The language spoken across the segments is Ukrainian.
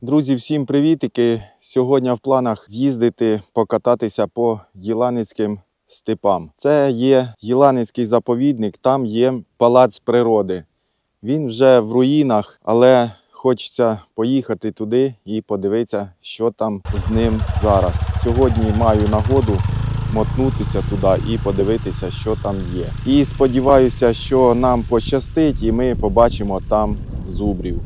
Друзі, всім привітики! Сьогодні в планах з'їздити покататися по Єланицьким степам. Це є Єланицький заповідник, там є палац природи. Він вже в руїнах, але хочеться поїхати туди і подивитися, що там з ним зараз. Сьогодні маю нагоду мотнутися туди і подивитися, що там є. І сподіваюся, що нам пощастить, і ми побачимо там зубрів.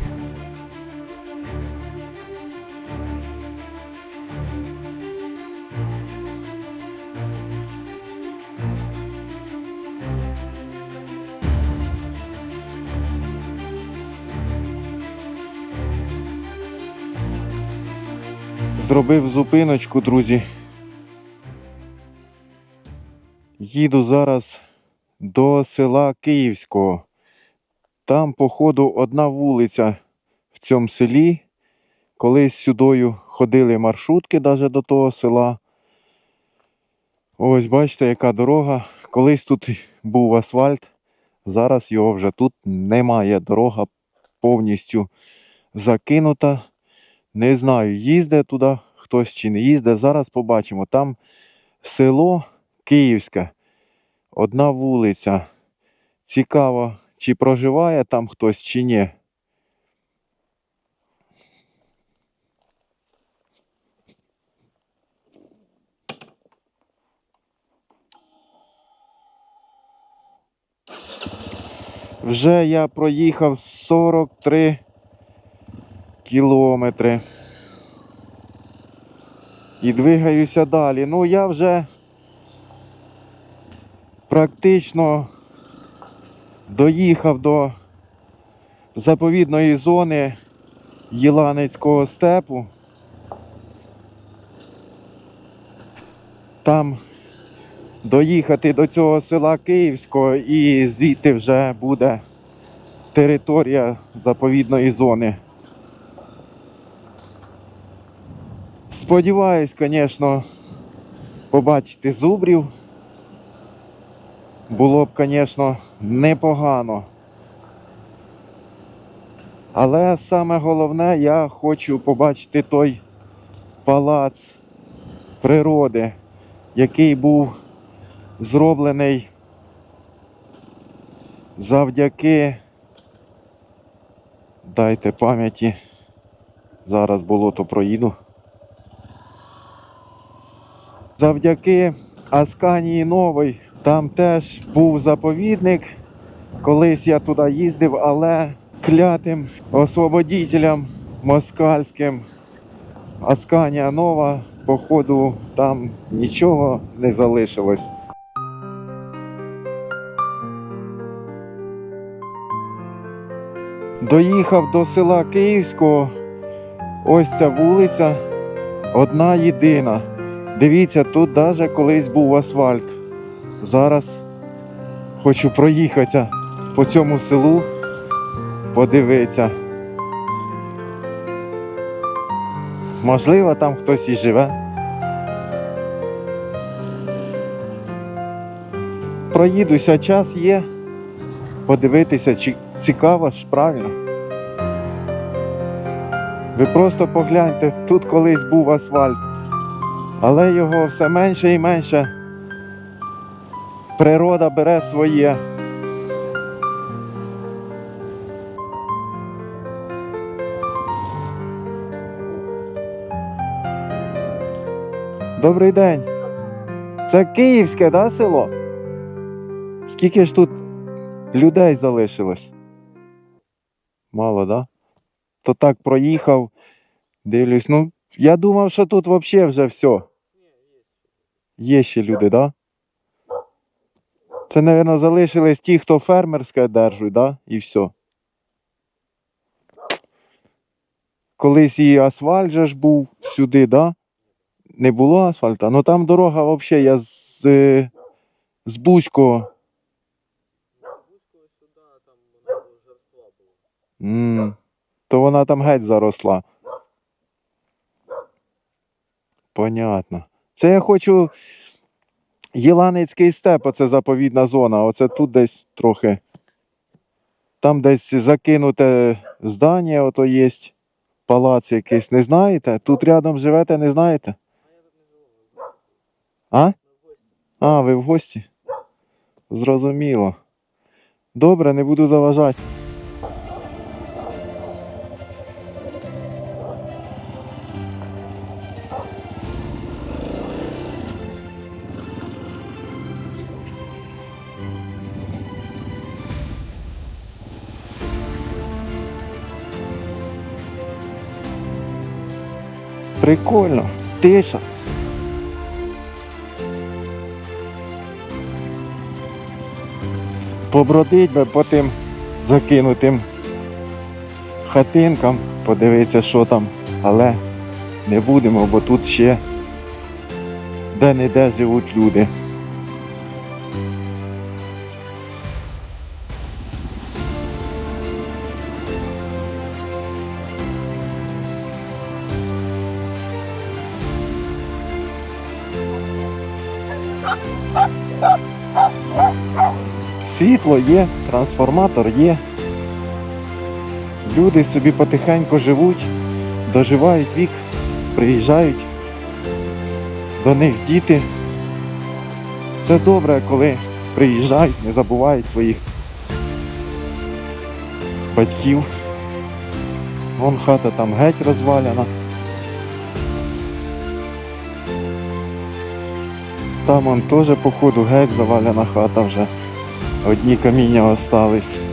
Зробив зупиночку, друзі. Їду зараз до села Київського. Там, походу, одна вулиця в цьому селі. Колись сюдою ходили маршрутки навіть до того села. Ось бачите, яка дорога. Колись тут був асфальт, зараз його вже тут немає. Дорога повністю закинута. Не знаю, їздить туди хтось чи не їздить. Зараз побачимо. Там село Київське, одна вулиця. Цікаво, чи проживає там хтось, чи ні. Вже я проїхав 43 кілометри. І двигаюся далі. Ну, я вже практично доїхав до заповідної зони Єланицького степу. Там доїхати до цього села Київського і звідти вже буде територія заповідної зони. Сподіваюсь, звісно, побачити зубрів. Було б, звісно, непогано. Але саме головне, я хочу побачити той палац природи, який був зроблений завдяки. Дайте пам'яті. Зараз болото проїду. Завдяки Асканії Новий там теж був заповідник. Колись я туди їздив, але клятим освободителям москальським Асканія Нова, походу, там нічого не залишилось. Доїхав до села Київського. Ось ця вулиця одна єдина. Дивіться, тут навіть колись був асфальт. Зараз хочу проїхатися по цьому селу, подивитися. Можливо, там хтось і живе. Проїдуся, час є. Подивитися, чи цікаво ж правильно. Ви просто погляньте, тут колись був асфальт але його все менше і менше. Природа бере своє. Добрий день. Це Київське, да, село? Скільки ж тут людей залишилось? Мало, да? То так проїхав, дивлюсь, ну я думав, що тут взагалі вже все. Є ще люди, так? Да? Це, мабуть, залишились ті, хто фермерське держуть, да? І все. Колись і асфальт же ж був сюди, да? Не було асфальта. Ну там дорога взагалі, я з, е, з Бузького. М, То вона там геть заросла. Понятно. Це я хочу Єланицький степ, оце заповідна зона. Оце тут десь трохи. Там десь закинуте здання, ото є палац якийсь, не знаєте? Тут рядом живете, не знаєте? А? А, ви в гості? Зрозуміло. Добре, не буду заважати. Прикольно. Тиша. Побродить би по тим закинутим хатинкам, подивитися, що там, але не будемо, бо тут ще де-не-де живуть люди. Світло є, трансформатор є. Люди собі потихеньку живуть, доживають вік, приїжджають до них діти. Це добре, коли приїжджають, не забувають своїх батьків. Вон хата там геть розваляна. Там он теж походу геть завалена хата вже. Одні каміння остались.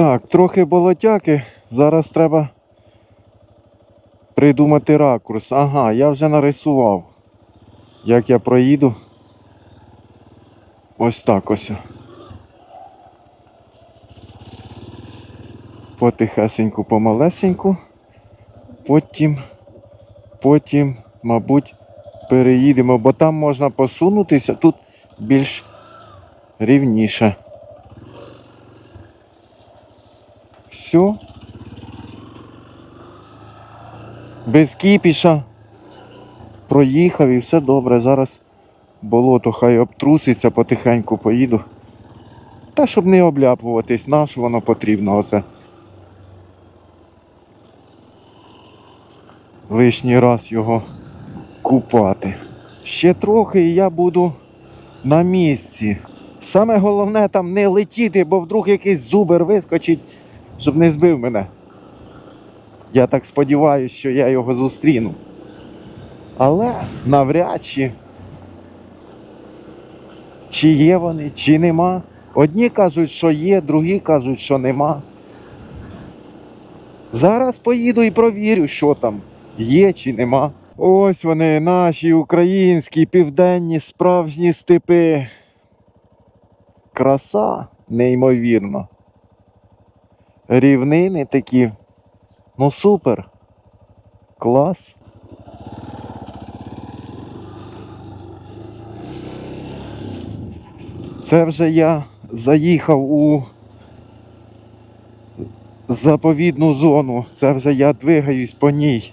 Так, трохи болотяки. Зараз треба придумати ракурс. Ага, я вже нарисував. Як я проїду. Ось так ось. Потихесеньку, помалесеньку. Потім, потім, мабуть, переїдемо, бо там можна посунутися, тут більш рівніше. Все. Без кіпіша. Проїхав і все добре. Зараз болото хай обтруситься, потихеньку поїду. Та щоб не обляпуватись, на що воно потрібно оце. Лишній раз його купати. Ще трохи і я буду на місці. Саме головне там не летіти, бо вдруг якийсь зубер вискочить щоб не збив мене. Я так сподіваюся, що я його зустріну. Але навряд чи. Чи є вони, чи нема. Одні кажуть, що є, другі кажуть, що нема. Зараз поїду і провірю, що там є чи нема. Ось вони, наші українські південні справжні степи. Краса неймовірна рівнини такі. Ну супер. Клас. Це вже я заїхав у заповідну зону. Це вже я двигаюсь по ній.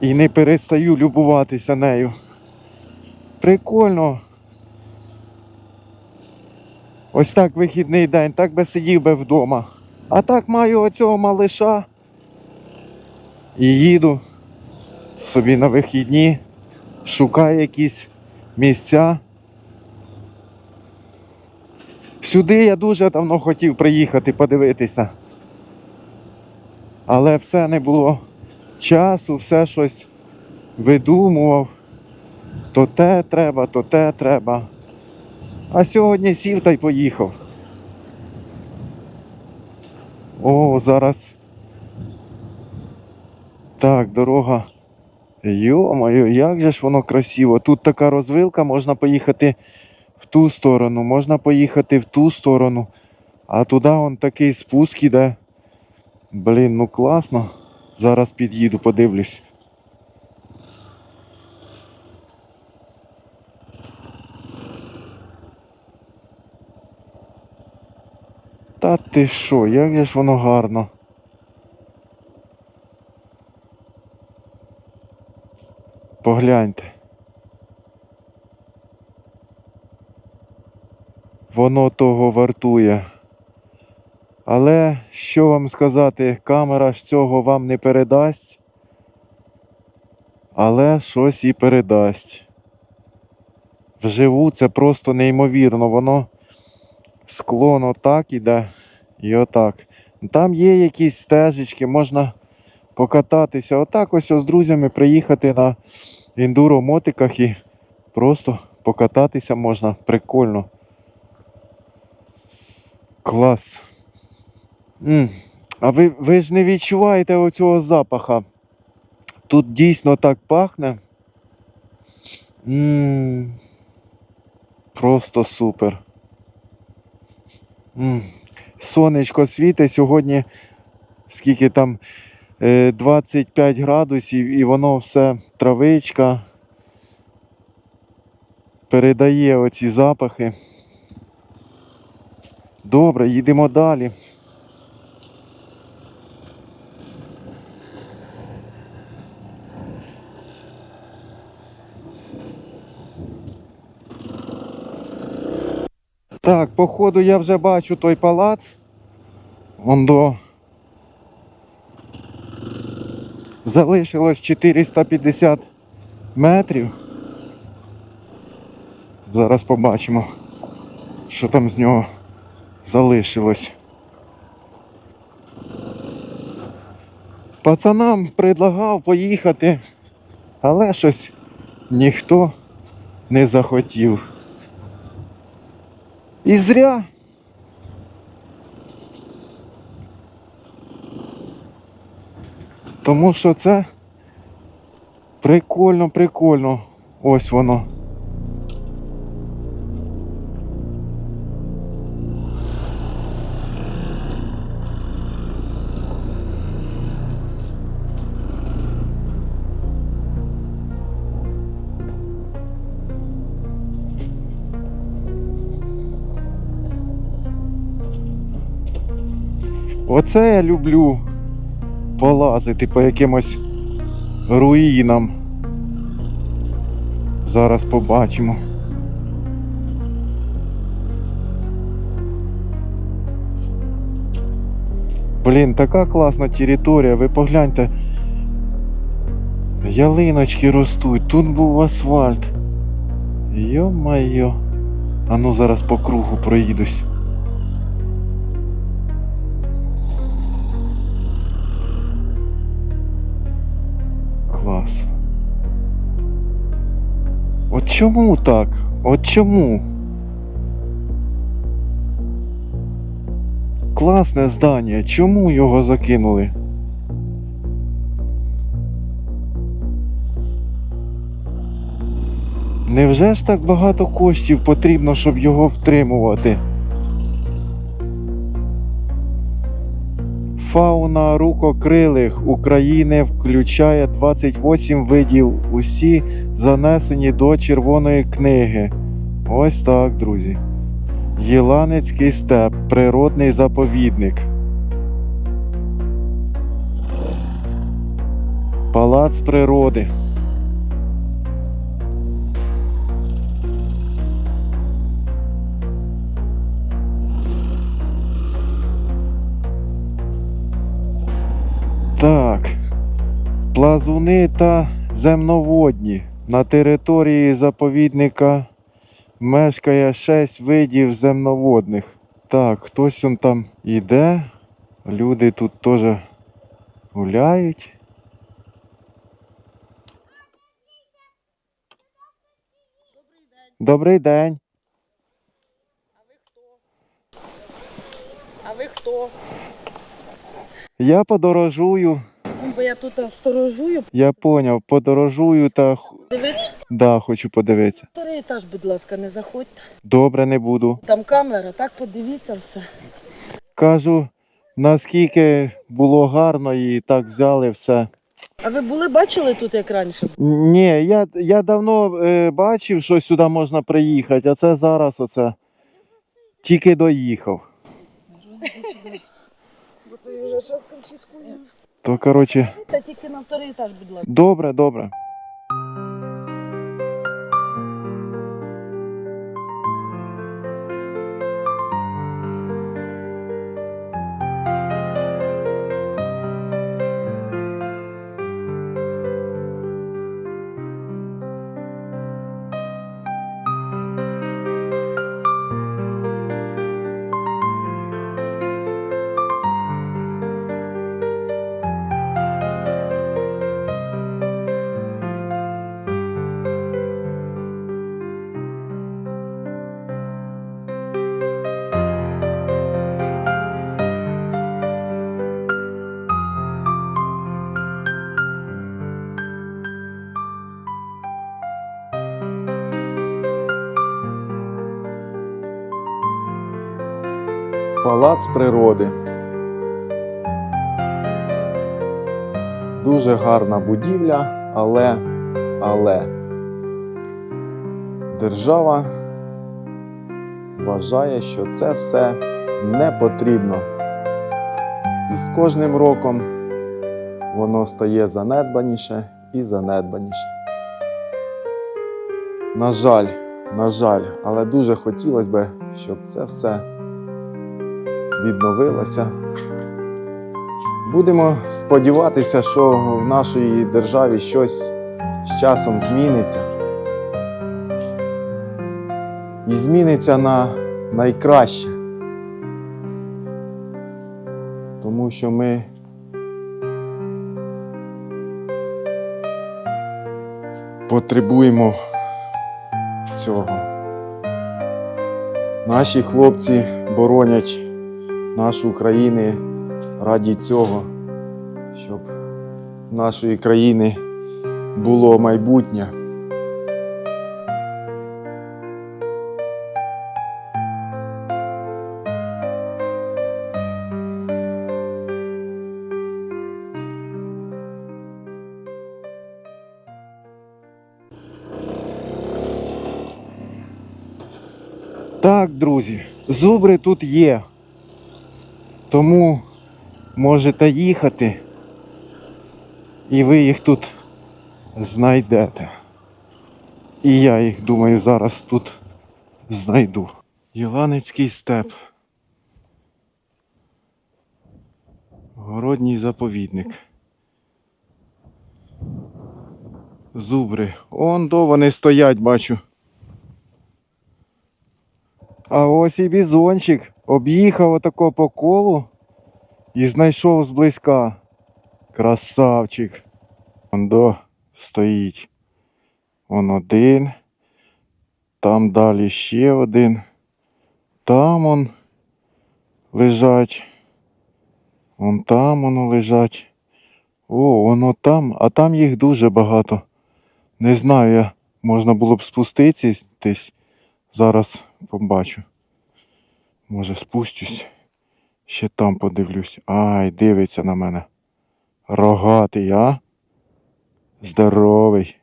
І не перестаю любуватися нею. Прикольно. Ось так вихідний день, так би сидів би вдома. А так маю оцього малиша і їду собі на вихідні, шукаю якісь місця. Сюди я дуже давно хотів приїхати подивитися. Але все не було часу, все щось видумував. То те треба, то те треба. А сьогодні сів та й поїхав. О, зараз. Так, дорога. Йо-моє, як же ж воно красиво. Тут така розвилка, можна поїхати в ту сторону, можна поїхати в ту сторону. А туди он такий спуск іде. Блін, ну класно. Зараз під'їду, подивлюсь. Та ти що, як ж воно гарно. Погляньте. Воно того вартує. Але що вам сказати, камера ж цього вам не передасть, але щось і передасть. Вживу це просто неймовірно, воно склон отак іде і отак. Там є якісь стежечки, можна покататися. Отак ось з друзями приїхати на ендуро мотиках і просто покататися можна. Прикольно. Клас. м А ви, ви ж не відчуваєте оцього запаха. Тут дійсно так пахне. м Просто супер. Сонечко світить сьогодні, скільки там е, 25 градусів, і воно все травичка передає оці запахи. Добре, їдемо далі. Так, походу я вже бачу той палац. Вон до. Залишилось 450 метрів. Зараз побачимо, що там з нього залишилось. Пацанам предлагав поїхати, але щось ніхто не захотів. І зря. Тому що це прикольно, прикольно. Ось воно. Оце я люблю полазити по якимось руїнам. Зараз побачимо. Блін, така класна територія, ви погляньте. Ялиночки ростуть, тут був асфальт. Йо-майо. А ну зараз по кругу проїдусь. Чому так? От чому? Класне здання. Чому його закинули? Невже ж так багато коштів потрібно, щоб його втримувати? Фауна рукокрилих України включає 28 видів, усі занесені до Червоної книги. Ось так, друзі. Єланецький степ, природний заповідник. Палац природи. Плазуни та земноводні. На території заповідника мешкає 6 видів земноводних. Так, хтось он там іде. Люди тут теж гуляють. Добрий день. А ви хто? А ви хто? Я подорожую. Бо я тут сторожую. Я поняв, подорожую та Дивіться, да, хочу подивитися. вторий етаж, будь ласка, не заходьте. Добре, не буду. Там камера, так подивіться все. Кажу, наскільки було гарно і так взяли все. А ви були бачили тут, як раніше? Ні, я, я давно е, бачив, що сюди можна приїхати, а це зараз оце тільки доїхав. Бо це вже зараз конфіскуємо. То коротше, Це тільки на вторий етаж, будь ласка. добре, добре. Палац природи. Дуже гарна будівля, але, але держава вважає, що це все не потрібно. І з кожним роком воно стає занедбаніше і занедбаніше. На жаль, на жаль, але дуже хотілося б, щоб це все відновилося. Будемо сподіватися, що в нашій державі щось з часом зміниться. І зміниться на найкраще. Тому що ми потребуємо цього. Наші хлопці боронять нашу Україну раді цього, щоб в нашої країни було майбутнє. Так, друзі, зубри тут є. Тому можете їхати, і ви їх тут знайдете. І я їх, думаю, зараз тут знайду. Єланецький степ. Городній заповідник. Зубри. Он до вони стоять, бачу. А ось і бізончик об'їхав отако по колу і знайшов зблизька. Красавчик. Ондо стоїть. Он один. Там далі ще один. Там он лежать. Вон там воно лежать. О, воно там, а там їх дуже багато. Не знаю, я можна було б спуститись. Зараз побачу. Може спустюсь. Ще там подивлюсь. Ай, дивиться на мене. Рогатий, а? Здоровий.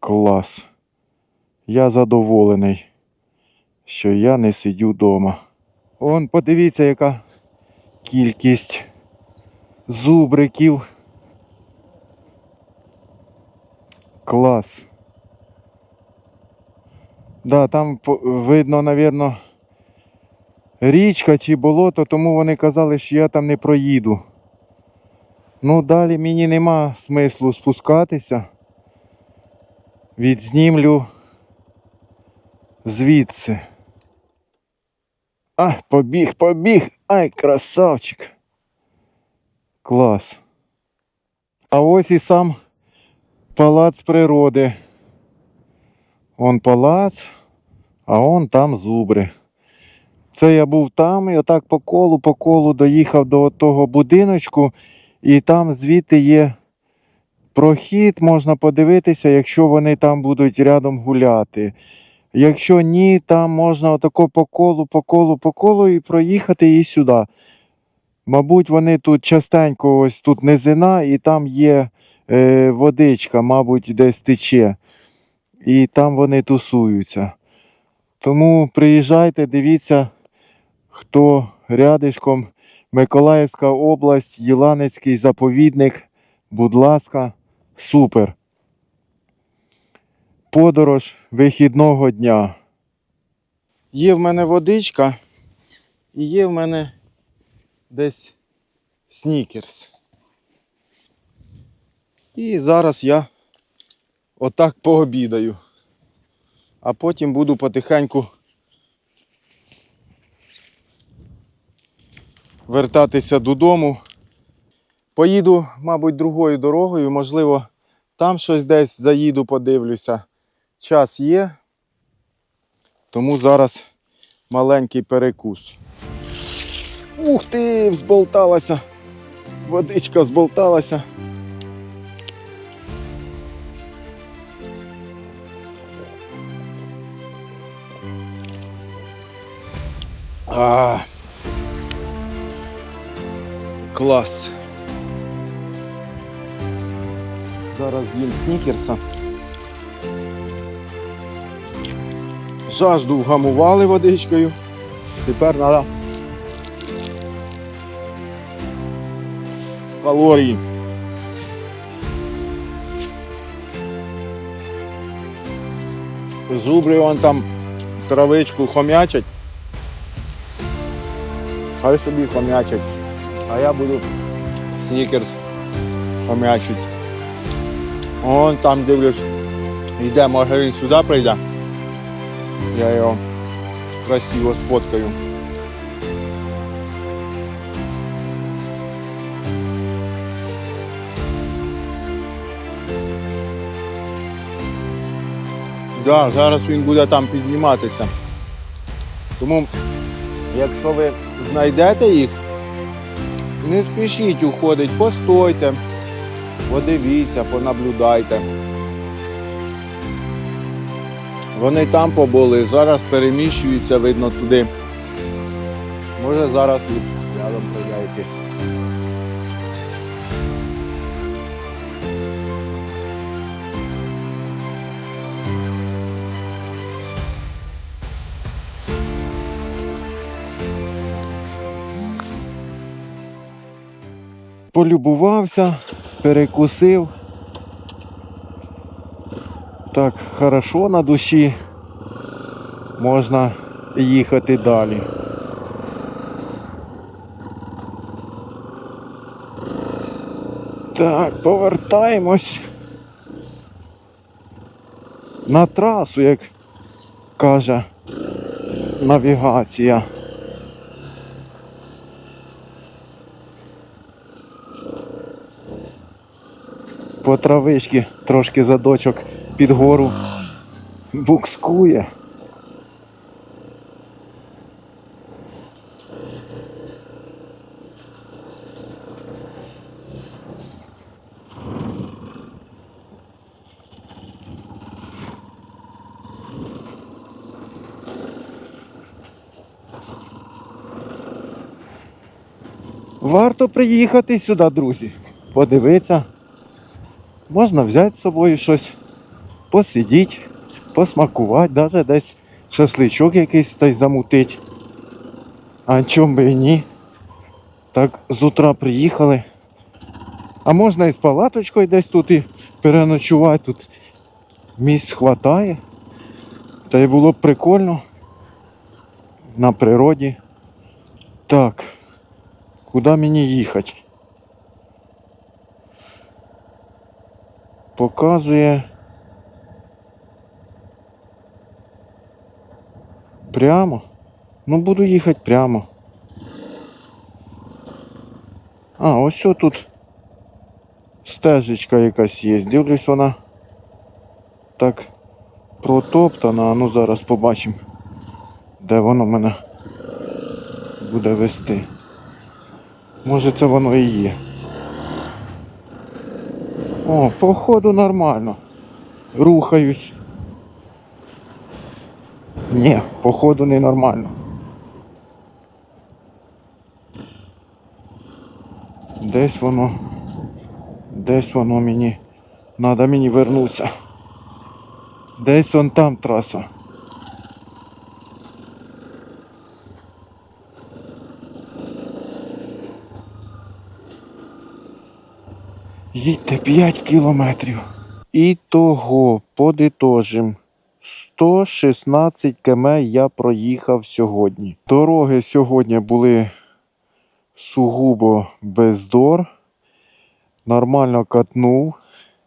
Клас. Я задоволений, що я не сидю вдома. Он, подивіться, яка кількість зубриків. Клас. Да, там видно, напевно, річка чи болото, тому вони казали, що я там не проїду. Ну, далі мені нема смислу спускатися. Відзнімлю звідси. А, побіг, побіг! Ай, красавчик. Клас. А ось і сам палац природи. Он палац, а он там зубри. Це я був там і отак по колу, по колу доїхав до того будиночку, і там звідти є прохід, можна подивитися, якщо вони там будуть рядом гуляти. Якщо ні, там можна отако по колу, по колу, по колу і проїхати і сюди. Мабуть, вони тут частенько ось тут низина, і там є е, водичка, мабуть, десь тече. І там вони тусуються. Тому приїжджайте, дивіться, хто рядишком. Миколаївська область, Єланецький заповідник. Будь ласка, супер. Подорож вихідного дня. Є в мене водичка і є в мене десь снікерс. І зараз я отак пообідаю. А потім буду потихеньку вертатися додому. Поїду, мабуть, другою дорогою, можливо, там щось десь заїду, подивлюся. Час є, тому зараз маленький перекус. Ух ти, взболталася. Водичка зболталася. А. Клас. Зараз їм снікерса. Жажду вгамували водичкою. Тепер треба калорії. Зубри вон там травичку хомячать. Хай собі хомячать. А я буду снікерс хомячить. Вон там дивлюсь. Йде, може він сюди прийде. Я його красиво сфоткаю. Да, зараз він буде там підніматися. Тому, якщо ви знайдете їх, не спішіть уходить, постойте, подивіться, понаблюдайте. Вони там побули, зараз переміщуються, видно, туди. Може зараз рядом прийде Полюбувався, перекусив. Так, хорошо на душі. Можна їхати далі. Так, повертаємось на трасу, як каже навігація. Травички трошки задочок під гору букскує. Варто приїхати сюди, друзі. Подивитися. Можна взяти з собою щось, посидіти, посмакувати, навіть десь шашличок якийсь та й замутить. А чом би і ні? Так з утра приїхали. А можна і з палаточкою десь тут і переночувати. Тут місць хватає. Та й було б прикольно на природі. Так, куди мені їхати? Показує прямо. Ну буду їхати прямо. А, ось тут стежечка якась є. Дивлюсь, вона так протоптана. А ну зараз побачимо, де воно мене буде вести. Може це воно і є. О, походу нормально. Рухаюсь. Ні, походу ненормально. Десь воно. Десь воно мені. Надо мені вернутися. Десь он там траса. Їдьте 5 кілометрів. І того подитожим. 116 км я проїхав сьогодні. Дороги сьогодні були сугубо бездор. Нормально катнув.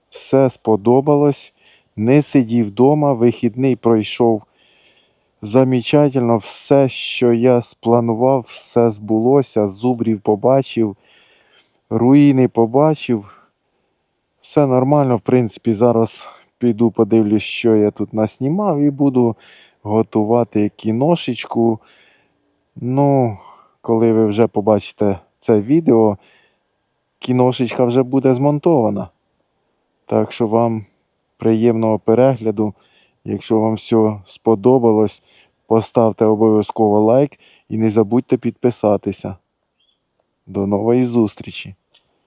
Все сподобалось. Не сидів вдома. Вихідний пройшов замечательно. Все, що я спланував, все збулося. Зубрів побачив, руїни побачив. Все нормально, в принципі, зараз піду подивлюсь, що я тут наснімав, і буду готувати кіношечку. Ну, коли ви вже побачите це відео, кіношечка вже буде змонтована. Так що вам приємного перегляду. Якщо вам все сподобалось, поставте обов'язково лайк і не забудьте підписатися. До нової зустрічі!